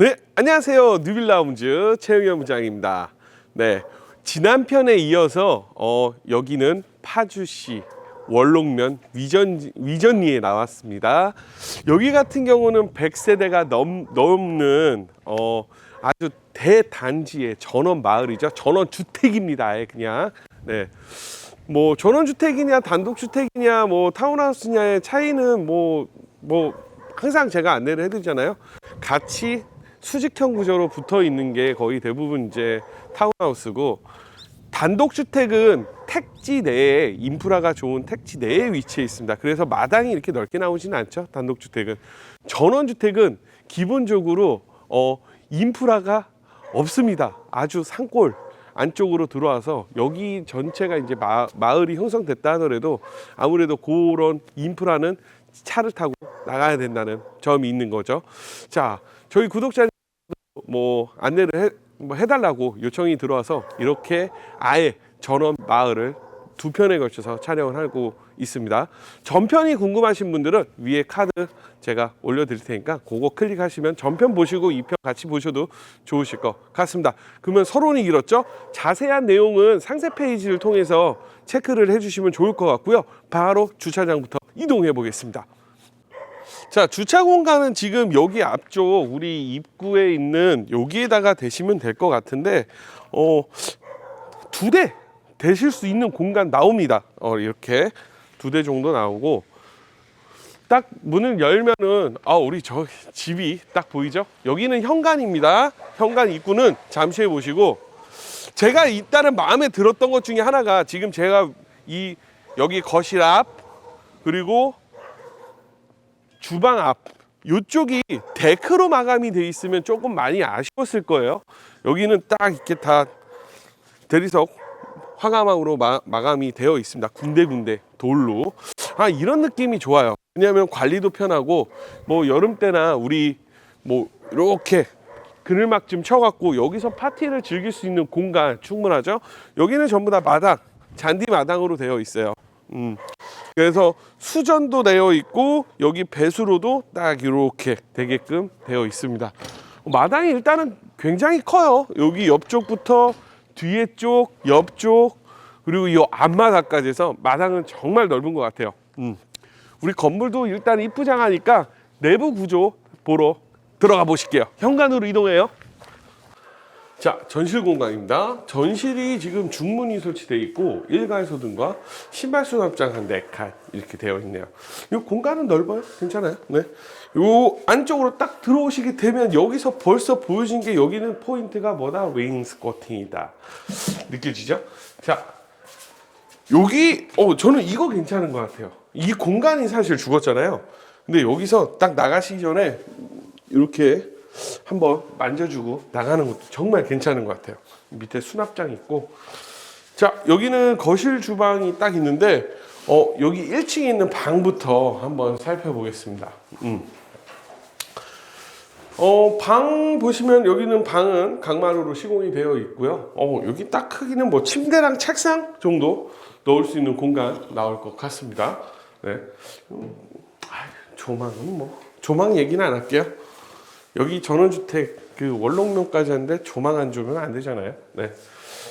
네, 안녕하세요. 뉴빌 라운즈 최영현 부장입니다. 네, 지난 편에 이어서 어, 여기는 파주시 월록면 위전 위전리에 나왔습니다. 여기 같은 경우는 100세대가 넘, 넘는 어, 아주 대단지의 전원 마을이죠. 전원 주택입니다. 그냥. 네. 뭐 전원 주택이냐 단독 주택이냐 뭐 타운하우스냐의 차이는 뭐뭐 항상 제가 안내를 해드리잖아요. 같이 수직형 구조로 붙어 있는 게 거의 대부분 이제 타운하우스고 단독 주택은 택지 내에 인프라가 좋은 택지 내에 위치해 있습니다. 그래서 마당이 이렇게 넓게 나오지는 않죠. 단독 주택은 전원 주택은 기본적으로 어 인프라가 없습니다. 아주 산골 안쪽으로 들어와서 여기 전체가 이제 마, 마을이 형성됐다 하더라도 아무래도 그런 인프라는 차를 타고 나가야 된다는 점이 있는 거죠. 자, 저희 구독자님 뭐 안내를 해, 뭐 해달라고 요청이 들어와서 이렇게 아예 전원 마을을 두 편에 걸쳐서 촬영을 하고 있습니다. 전편이 궁금하신 분들은 위에 카드 제가 올려드릴 테니까 그거 클릭하시면 전편 보시고 이편 같이 보셔도 좋으실 것 같습니다. 그러면 서론이 길었죠? 자세한 내용은 상세 페이지를 통해서 체크를 해주시면 좋을 것 같고요. 바로 주차장부터 이동해 보겠습니다. 자 주차 공간은 지금 여기 앞쪽 우리 입구에 있는 여기에다가 대시면 될 것 같은데 어 두 대 대실 수 있는 공간 나옵니다. 어 이렇게 두 대 정도 나오고 딱 문을 열면은 아 우리 저 집이 딱 보이죠? 여기는 현관입니다. 현관 입구는 잠시 해 보시고 제가 일단은 마음에 들었던 것 중에 하나가 지금 제가 이 여기 거실 앞 그리고 주방 앞 이쪽이 데크로 마감이 돼 있으면 조금 많이 아쉬웠을 거예요. 여기는 딱 이렇게 다 대리석 화가망으로 마, 마감이 되어 있습니다. 군데군데 돌로. 아 이런 느낌이 좋아요. 왜냐하면 관리도 편하고 뭐 여름 때나 우리 뭐 이렇게 그늘막 좀 쳐갖고 여기서 파티를 즐길 수 있는 공간 충분하죠. 여기는 전부 다 마당, 잔디 마당으로 되어 있어요. 음. 그래서 수전도 되어 있고 여기 배수로도 딱 이렇게 되게끔 되어 있습니다. 마당이 일단은 굉장히 커요. 여기 옆쪽부터 뒤에 쪽, 옆쪽 그리고 이 앞마당까지 해서 마당은 정말 넓은 것 같아요. 음. 우리 건물도 일단 이쁘장하니까 내부 구조 보러 들어가 보실게요. 현관으로 이동해요. 자, 전실 공간입니다. 전실이 지금 중문이 설치되어 있고 일괄 소등과 신발 수납장 한 네 칸 이렇게 되어 있네요. 이 공간은 넓어요. 괜찮아요. 네. 요 안쪽으로 딱 들어오시게 되면 여기서 벌써 보여진 게 여기는 포인트가 뭐다? 웨인스코팅이다. 느껴지죠? 자, 여기 어 저는 이거 괜찮은 것 같아요. 이 공간이 사실 죽었잖아요. 근데 여기서 딱 나가시기 전에 이렇게 한번 만져주고 나가는 것도 정말 괜찮은 것 같아요. 밑에 수납장 있고 자 여기는 거실 주방이 딱 있는데 어 여기 1층에 있는 방부터 한번 살펴보겠습니다. 음. 어, 방 보시면 여기는 방은 강마루로 시공이 되어 있고요. 어, 여기 딱 크기는 뭐 침대랑 책상 정도 넣을 수 있는 공간 나올 것 같습니다. 네. 음, 아유, 조망은 뭐 조망 얘기는 안 할게요. 여기 전원주택 그 원롱면까지 하는데 조망 안 주면 안 되잖아요. 네.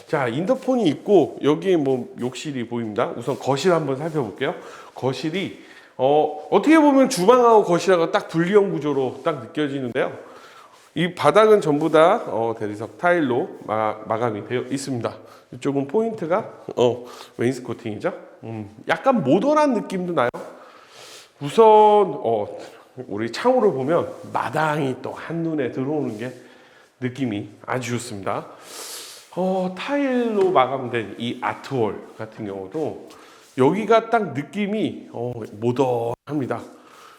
자, 인터폰이 있고 여기에 뭐 욕실이 보입니다. 우선 거실 한번 살펴볼게요. 거실이 어, 어떻게 보면 주방하고 거실하고 딱 분리형 구조로 딱 느껴지는데요. 이 바닥은 전부 다 어, 대리석 타일로 마, 마감이 되어 있습니다. 이쪽은 포인트가 어, 웨인스코팅이죠. 음, 약간 모던한 느낌도 나요. 우선 어, 우리 창호를 보면 마당이 또 한눈에 들어오는 게 느낌이 아주 좋습니다. 어, 타일로 마감된 이 아트월 같은 경우도 여기가 딱 느낌이 어, 모던합니다.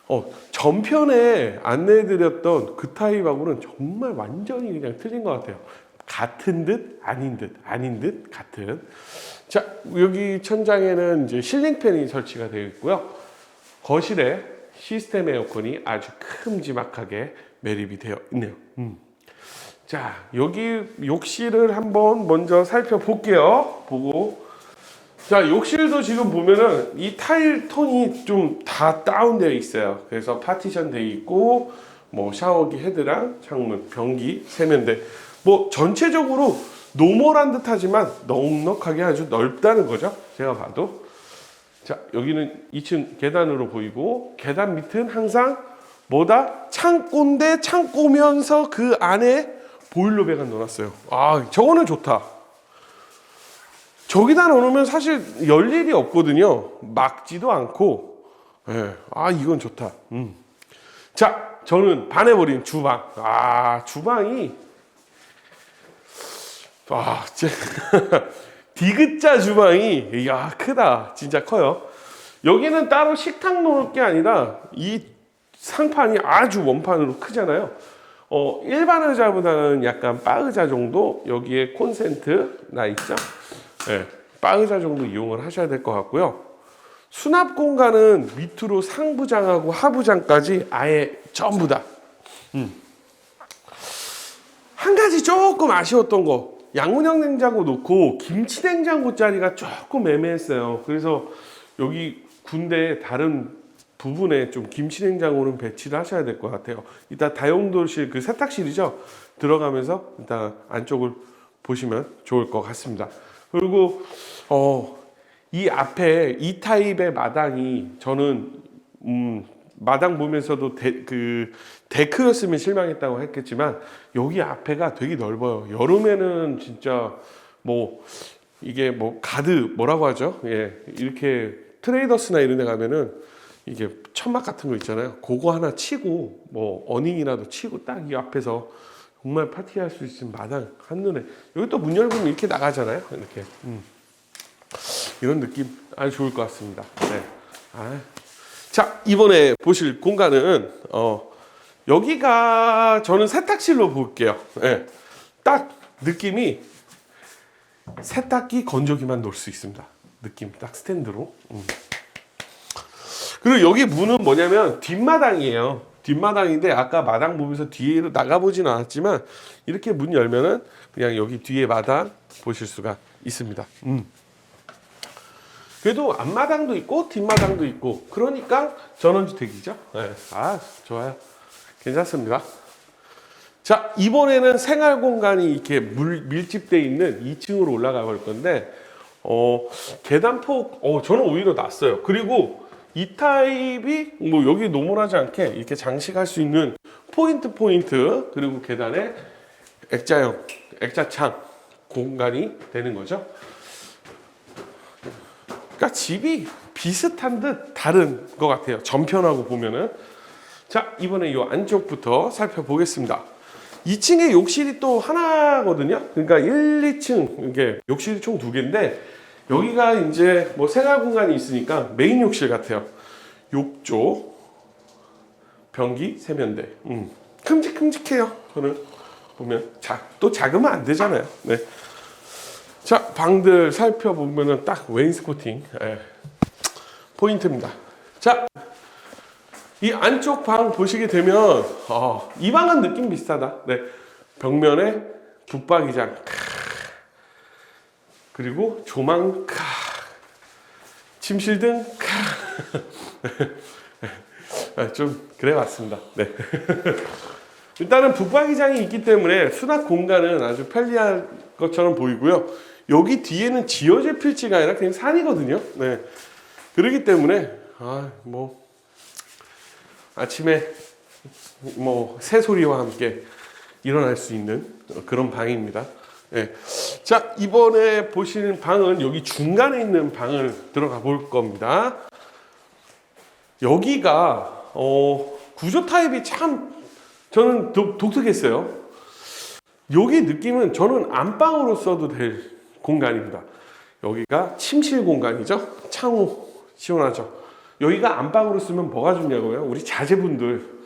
어, 전편에 안내해드렸던 그 타입하고는 정말 완전히 그냥 틀린 것 같아요. 같은 듯 아닌 듯 아닌 듯 같은. 자 여기 천장에는 이제 실링팬이 설치가 되어 있고요. 거실에 시스템 에어컨이 아주 큼지막하게 매립이 되어 있네요. 음. 자 여기 욕실을 한번 먼저 살펴볼게요. 보고 자 욕실도 지금 보면은 이 타일 톤이 좀 다 다운되어 있어요. 그래서 파티션 되어 있고 뭐 샤워기 헤드랑 창문, 변기, 세면대 뭐 전체적으로 노멀한 듯 하지만 넉넉하게 아주 넓다는 거죠. 제가 봐도 자 여기는 2층 계단으로 보이고 계단 밑은 항상 뭐다 창고인데 창고면서 그 안에 보일러배가 넣어놨어요. 아 저거는 좋다. 저기다 넣으면 사실 열 일이 없거든요. 막지도 않고. 예. 아, 이건 좋다. 음. 자, 저는 반해버린 주방. 아, 주방이. 아, 진짜. 디귿자 주방이. 이야, 크다. 진짜 커요. 여기는 따로 식탁 놓을 게 아니라 이 상판이 아주 원판으로 크잖아요. 어, 일반 의자보다는 약간 바 의자 정도 여기에 콘센트 나 있죠? 네, 바 의자 정도 이용을 하셔야 될 것 같고요. 수납 공간은 밑으로 상부장하고 하부장까지 아예 전부 다. 음. 한 가지 조금 아쉬웠던 거 양문형 냉장고 놓고 김치 냉장고 자리가 조금 애매했어요. 그래서 여기 군대 다른 부분에 좀 김치 냉장고는 배치를 하셔야 될 것 같아요. 이따 다용도실 그 세탁실이죠. 들어가면서 일단 안쪽을 보시면 좋을 것 같습니다. 그리고 어, 이 앞에 이 타입의 마당이 저는 음, 마당 보면서도 데, 그 데크였으면 실망했다고 했겠지만 여기 앞에가 되게 넓어요. 여름에는 진짜 뭐 이게 뭐 가드 뭐라고 하죠? 예, 이렇게 트레이더스나 이런 데 가면은 이게 천막 같은 거 있잖아요. 그거 하나 치고 뭐 어닝이라도 치고 딱 이 앞에서 정말 파티할 수 있는 마당 한눈에 여기 또 문 열면 이렇게 나가잖아요. 이렇게 음. 이런 느낌 아주 좋을 것 같습니다. 네. 아. 자 이번에 보실 공간은 어, 여기가 저는 세탁실로 볼게요. 네. 딱 느낌이 세탁기 건조기만 놓을 수 있습니다. 느낌 딱 스탠드로. 음. 그리고 여기 문은 뭐냐면 뒷마당이에요. 뒷마당인데 아까 마당 보면서 뒤로 나가보지는 않았지만 이렇게 문 열면은 그냥 여기 뒤에 마당 보실 수가 있습니다. 음. 그래도 앞마당도 있고 뒷마당도 있고 그러니까 전원주택이죠. 네. 아 좋아요. 괜찮습니다. 자 이번에는 생활 공간이 이렇게 물, 밀집돼 있는 2층으로 올라가 볼 건데 어, 계단폭 어, 저는 오히려 낫어요. 그리고 이 타입이 뭐 여기 노멀하지 않게 이렇게 장식할 수 있는 포인트 포인트 그리고 계단에 액자형 액자창 공간이 되는 거죠. 그러니까 집이 비슷한 듯 다른 것 같아요. 전편하고 보면은 자 이번에 이 안쪽부터 살펴보겠습니다. 2층에 욕실이 또 하나거든요. 그러니까 1, 2층 이게 욕실이 총 두 개인데 여기가 이제 뭐 생활 공간이 있으니까 메인 욕실 같아요. 욕조, 변기, 세면대. 음. 큼직큼직해요. 저는 보면 자, 또 작으면 안 되잖아요. 네. 자, 방들 살펴보면은 딱 웨인스코팅 예. 포인트입니다. 자, 이 안쪽 방 보시게 되면 어, 이 방은 느낌 비슷하다. 네. 벽면에 붙박이장 그리고 조망 카 침실 등 카. 좀 그래 봤습니다. 네. 일단은 붙박이장이 있기 때문에 수납 공간은 아주 편리할 것처럼 보이고요. 여기 뒤에는 지어질 필지가 아니라 그냥 산이거든요. 네. 그렇기 때문에 아, 뭐 아침에 뭐 새소리와 함께 일어날 수 있는 그런 방입니다. 예. 자, 이번에 보시는 방은 여기 중간에 있는 방을 들어가 볼 겁니다. 여기가 어, 구조 타입이 참 저는 독, 독특했어요. 여기 느낌은 저는 안방으로 써도 될 공간입니다. 여기가 침실 공간이죠. 창호 시원하죠. 여기가 안방으로 쓰면 뭐가 좋냐고요? 우리 자제분들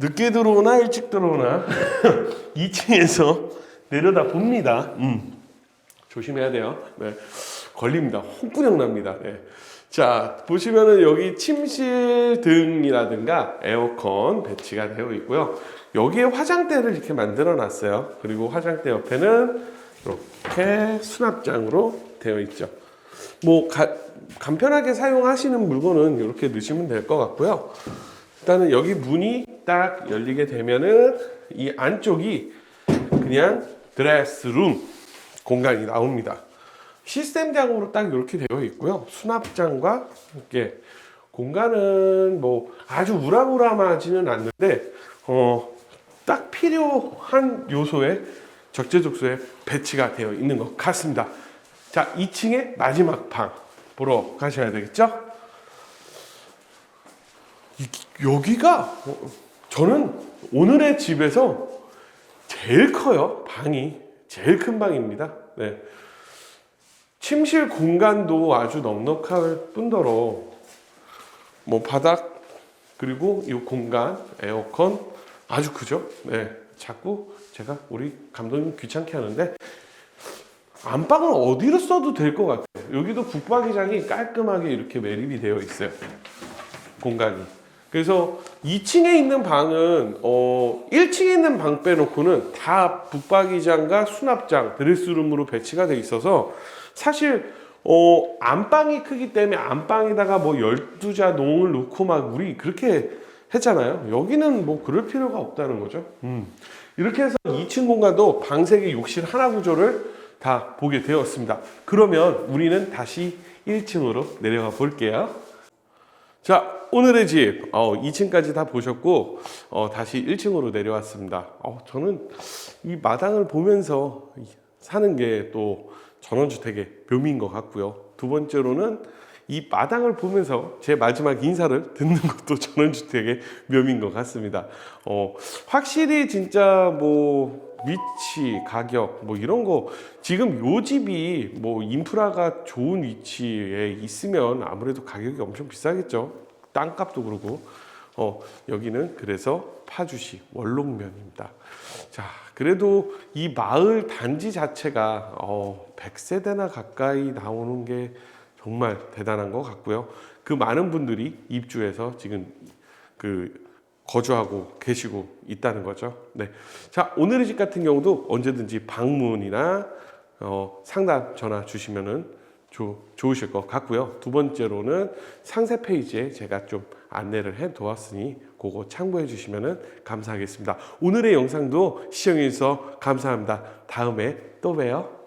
늦게 들어오나 일찍 들어오나 2층에서 내려다 봅니다. 음. 조심해야 돼요. 네. 걸립니다. 홍구령 납니다. 네. 자, 보시면은 여기 침실 등이라든가 에어컨 배치가 되어 있고요. 여기에 화장대를 이렇게 만들어 놨어요. 그리고 화장대 옆에는 이렇게 수납장으로 되어 있죠. 뭐 가, 간편하게 사용하시는 물건은 이렇게 넣으시면 될 것 같고요. 일단은 여기 문이 딱 열리게 되면은 이 안쪽이 그냥 드레스룸 공간이 나옵니다. 시스템장으로 딱 이렇게 되어 있고요. 수납장과 이렇게 공간은 뭐 아주 우람우람하지는 않는데 어, 딱 필요한 요소에 적재적소에 배치가 되어 있는 것 같습니다. 자, 2층의 마지막 방 보러 가셔야 되겠죠? 이- 여기가 어, 저는 오늘의 집에서 제일 커요. 방이 제일 큰 방입니다. 네. 침실 공간도 아주 넉넉할 뿐더러 뭐 바닥 그리고 이 공간 에어컨 아주 크죠. 네. 자꾸 제가 우리 감독님 귀찮게 하는데 안방을 어디로 써도 될 것 같아요. 여기도 북박이장이 깔끔하게 이렇게 매립이 되어 있어요. 공간이. 그래서 2층에 있는 방은 어 1층에 있는 방 빼놓고는 다 북박이장과 수납장, 드레스룸으로 배치가 돼 있어서 사실 어 안방이 크기 때문에 안방에다가 뭐 12자 농을 놓고 막 우리 그렇게 했잖아요. 여기는 뭐 그럴 필요가 없다는 거죠. 음. 이렇게 해서 2층 공간도 방색의 욕실 하나 구조를 다 보게 되었습니다. 그러면 우리는 다시 1층으로 내려가 볼게요. 자, 오늘의 집 어, 2층까지 다 보셨고 어, 다시 1층으로 내려왔습니다. 어, 저는 이 마당을 보면서 사는 게 또 전원주택의 묘미인 것 같고요. 두 번째로는 이 마당을 보면서 제 마지막 인사를 듣는 것도 전원주택의 묘미인 것 같습니다. 어, 확실히 진짜 뭐 위치, 가격 뭐 이런 거 지금 요 집이 뭐 인프라가 좋은 위치에 있으면 아무래도 가격이 엄청 비싸겠죠. 땅값도 그러고 어, 여기는 그래서 파주시 원롱면입니다. 자, 그래도 이 마을 단지 자체가 어, 100세대나 가까이 나오는 게 정말 대단한 것 같고요. 그 많은 분들이 입주해서 지금 그 거주하고 계시고 있다는 거죠. 네. 자, 오늘의 집 같은 경우도 언제든지 방문이나 어, 상담 전화 주시면은 조, 좋으실 것 같고요. 두 번째로는 상세 페이지에 제가 좀 안내를 해 두었으니 그거 참고해 주시면은 감사하겠습니다. 오늘의 영상도 시청해 주셔서 감사합니다. 다음에 또 봬요.